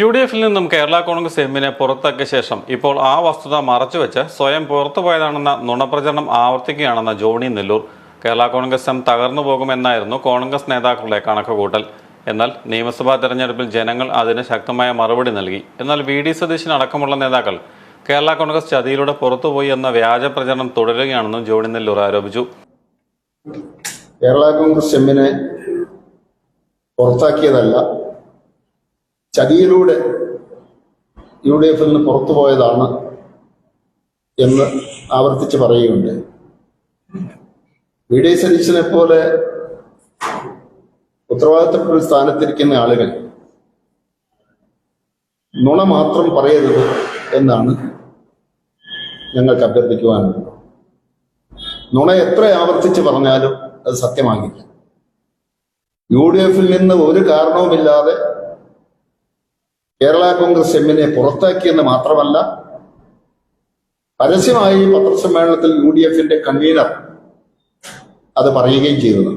U D എഫിൽ നിന്നും കേരള കോൺഗ്രസ് എമ്മിനെ പുറത്താക്കിയ ശേഷം ഇപ്പോൾ ആ വസ്തുത മറച്ചുവെച്ച് സ്വയം പുറത്തുപോയതാണെന്ന നുണപ്രചരണം ആവർത്തിക്കുകയാണെന്ന ജോണി നെല്ലൂർ. കേരള കോൺഗ്രസ് എം തകർന്നു പോകുമെന്നായിരുന്നു കോൺഗ്രസ് നേതാക്കളുടെ കണക്കുകൂട്ടൽ. എന്നാൽ നിയമസഭാ തെരഞ്ഞെടുപ്പിൽ ജനങ്ങൾ അതിന് ശക്തമായ മറുപടി നൽകി. എന്നാൽ വി ഡി സതീശൻ അടക്കമുള്ള നേതാക്കൾ കേരള കോൺഗ്രസ് ചതിയിലൂടെ പുറത്തുപോയി എന്ന വ്യാജ പ്രചരണം തുടരുകയാണെന്നും ജോണി നെല്ലൂർ ആരോപിച്ചു. കേരള കോൺഗ്രസ് എമ്മിനെ പുറത്താക്കിയതല്ല ചതിയിലൂടെ യു ഡി എഫിൽ നിന്ന് പുറത്തു പോയതാണ് എന്ന് ആവർത്തിച്ച് പറയുകയുണ്ട്. വി ഡി സതീശനെ പോലെ ഉത്തരവാദിത്തപ്പെട്ട സ്ഥാനത്തിരിക്കുന്ന ആളുകൾ നുണ മാത്രം പറയരുത് എന്നാണ് ഞങ്ങൾക്ക് അഭ്യർത്ഥിക്കുവാനുള്ളത്. നുണ എത്ര ആവർത്തിച്ച് പറഞ്ഞാലും അത് സത്യമാകില്ല. യു ഡി എഫിൽ നിന്ന് ഒരു കാരണവുമില്ലാതെ കേരള കോൺഗ്രസ് എമ്മിനെ പുറത്താക്കിയെന്ന് മാത്രമല്ല പരസ്യമായി പത്രസമ്മേളനത്തിൽ യു ഡി എഫിന്റെ കൺവീനർ അത് പറയുകയും ചെയ്തത്.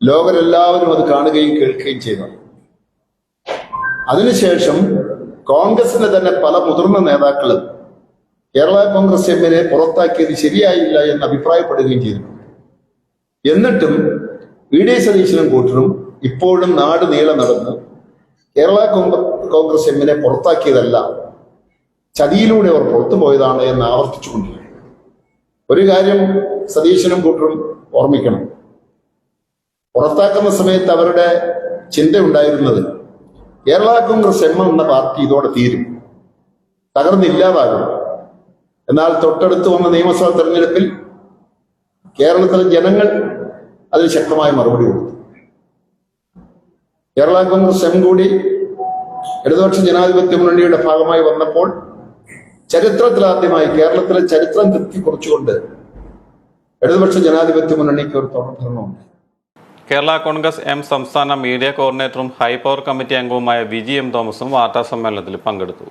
ലോകരെല്ലാവരും അത് കാണുകയും കേൾക്കുകയും ചെയ്തു അതിനുശേഷം കോൺഗ്രസിന്റെ തന്നെ പല മുതിർന്ന നേതാക്കളും കേരള കോൺഗ്രസ് എമ്മിനെ പുറത്താക്കിയത് ശരിയായില്ല എന്ന് അഭിപ്രായപ്പെടുകയും ചെയ്തു. എന്നിട്ടും വി ഡി സതീശനും കൂട്ടരും ഇപ്പോഴും നാട് നീളെ നടന്ന് കേരള കോൺഗ്രസ് എമ്മിനെ പുറത്താക്കിയതല്ല ചതിയിലൂടെ അവർ പുറത്തു പോയതാണ് എന്ന് ആവർത്തിച്ചുകൊണ്ടിരിക്കുന്നു. ഒരു കാര്യം സതീശനും കൂട്ടരും ഓർമ്മിക്കണം. പുറത്താക്കുന്ന സമയത്ത് അവരുടെ ചിന്ത ഉണ്ടായിരുന്നത് കേരള കോൺഗ്രസ് എം എന്ന പാർട്ടി ഇതോടെ തീരും. തകർന്നില്ലാതാകും. എന്നാൽ തൊട്ടടുത്ത് വന്ന നിയമസഭാ തെരഞ്ഞെടുപ്പിൽ കേരളത്തിലെ ജനങ്ങൾ അതിന് ശക്തമായ മറുപടി കൊടുത്തു. കേരള കോൺഗ്രസ് എം കൂടി ഇടതുപക്ഷ ജനാധിപത്യ മുന്നണിയുടെ ഭാഗമായി വന്നപ്പോൾ ചരിത്രത്തിലാദ്യമായി കേരളത്തിലെ ചരിത്രം തൃപ്തി കുറിച്ചുകൊണ്ട് ഇടതുപക്ഷ ജനാധിപത്യ മുന്നണിക്ക് ഒരു തുടർഭരണമുണ്ട്. കേരള കോൺഗ്രസ് എം സംസ്ഥാന മീഡിയ കോർഡിനേറ്ററും ഹൈ പവർ കമ്മിറ്റി അംഗവുമായ വിജി എം തോമസും വാർത്താ സമ്മേളനത്തിൽ പങ്കെടുത്തു.